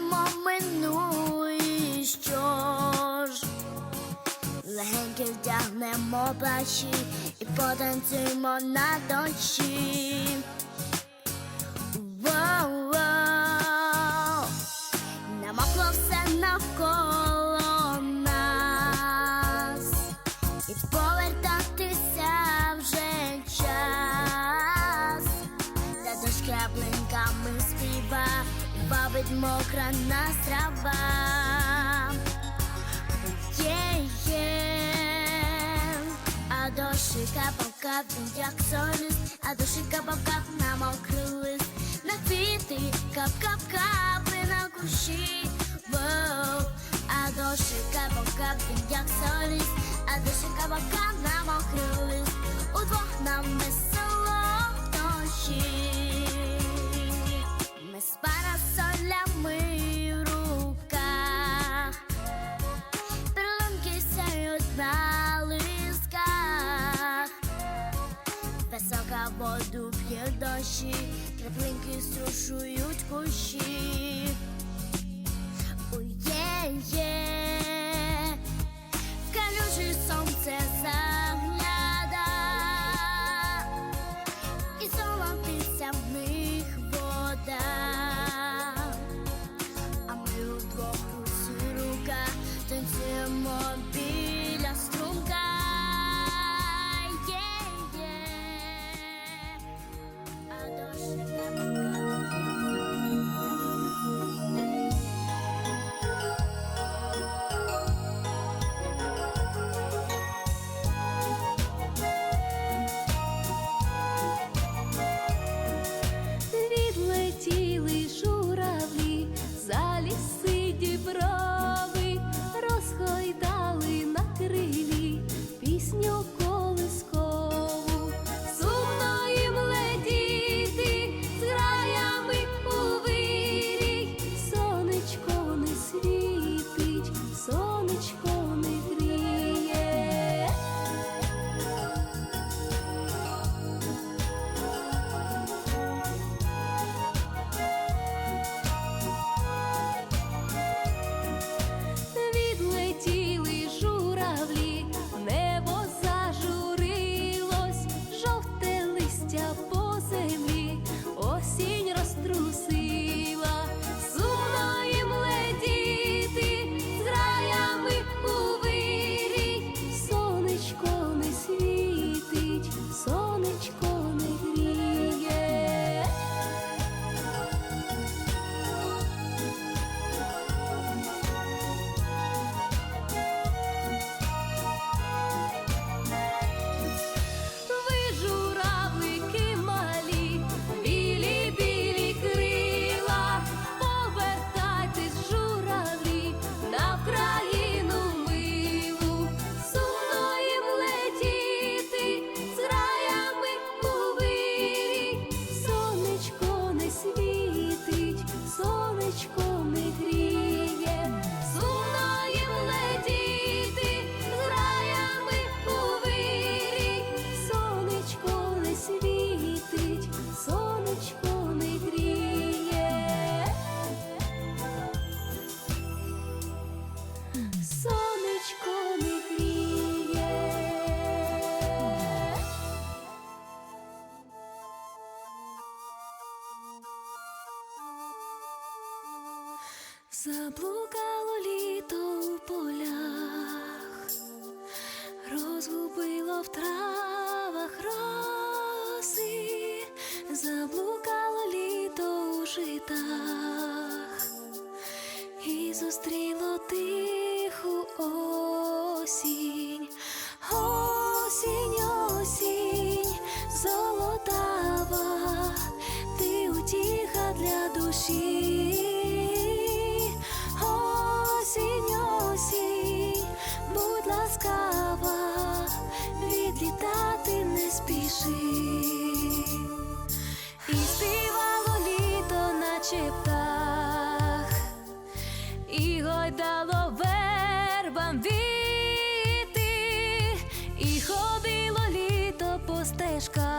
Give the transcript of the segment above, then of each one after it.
Згадаємо минулі, що ж легенько вдягнемо плащі і потанцюємо на дощі. дощика покапну, як сонясь, а дощика покап на мокрий лист, на квіти кап-кап-капи на кущі, воу, а дощика покапну, як сонясь, а дощика покап на мокрий лист, удвох нам весело вночі. Ми з парасолями ваші, краплинки струшують кущі. ой є є. життя. птах і зустріло тиху осінь, осінь, осінь, золотава, ти утіха для душі. стежка.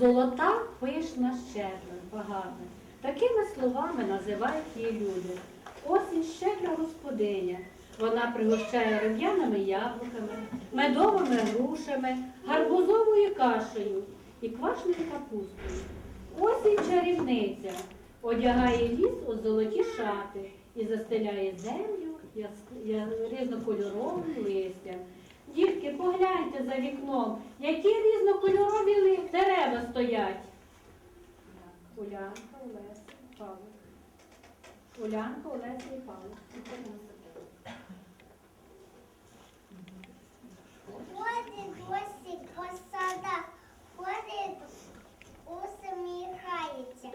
Золота пишна щедра, багата. Такими словами називають її люди. Осінь щедра господиня. Вона пригощає рум'яними яблуками, медовими грушами, гарбузовою кашею і квашною капустою. Осінь чарівниця одягає ліс у золоті шати і застеляє землю різнокольоровим листям. Дітки, погляньте за вікном, які різнокольорові дерева стоять. Улянка, Олеся, Павло. Улянка, Олеся і Павло. Ходить досі по садах, ходить, усміхається.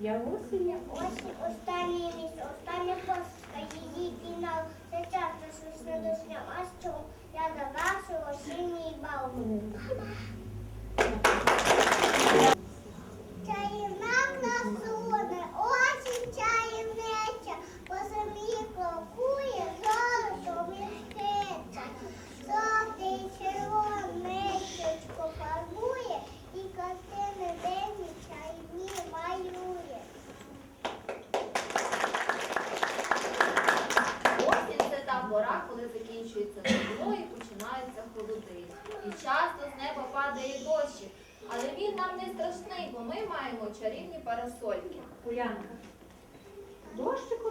Я осінь. Ось останній місяць, остання посадка, її фінал. Це часто щось не дошля, а що? Я завершив осінній бал. Чарівна красуне, часто з неба падає дощ, але він нам не страшний, бо ми маємо чарівні парасольки. Улянка, дощик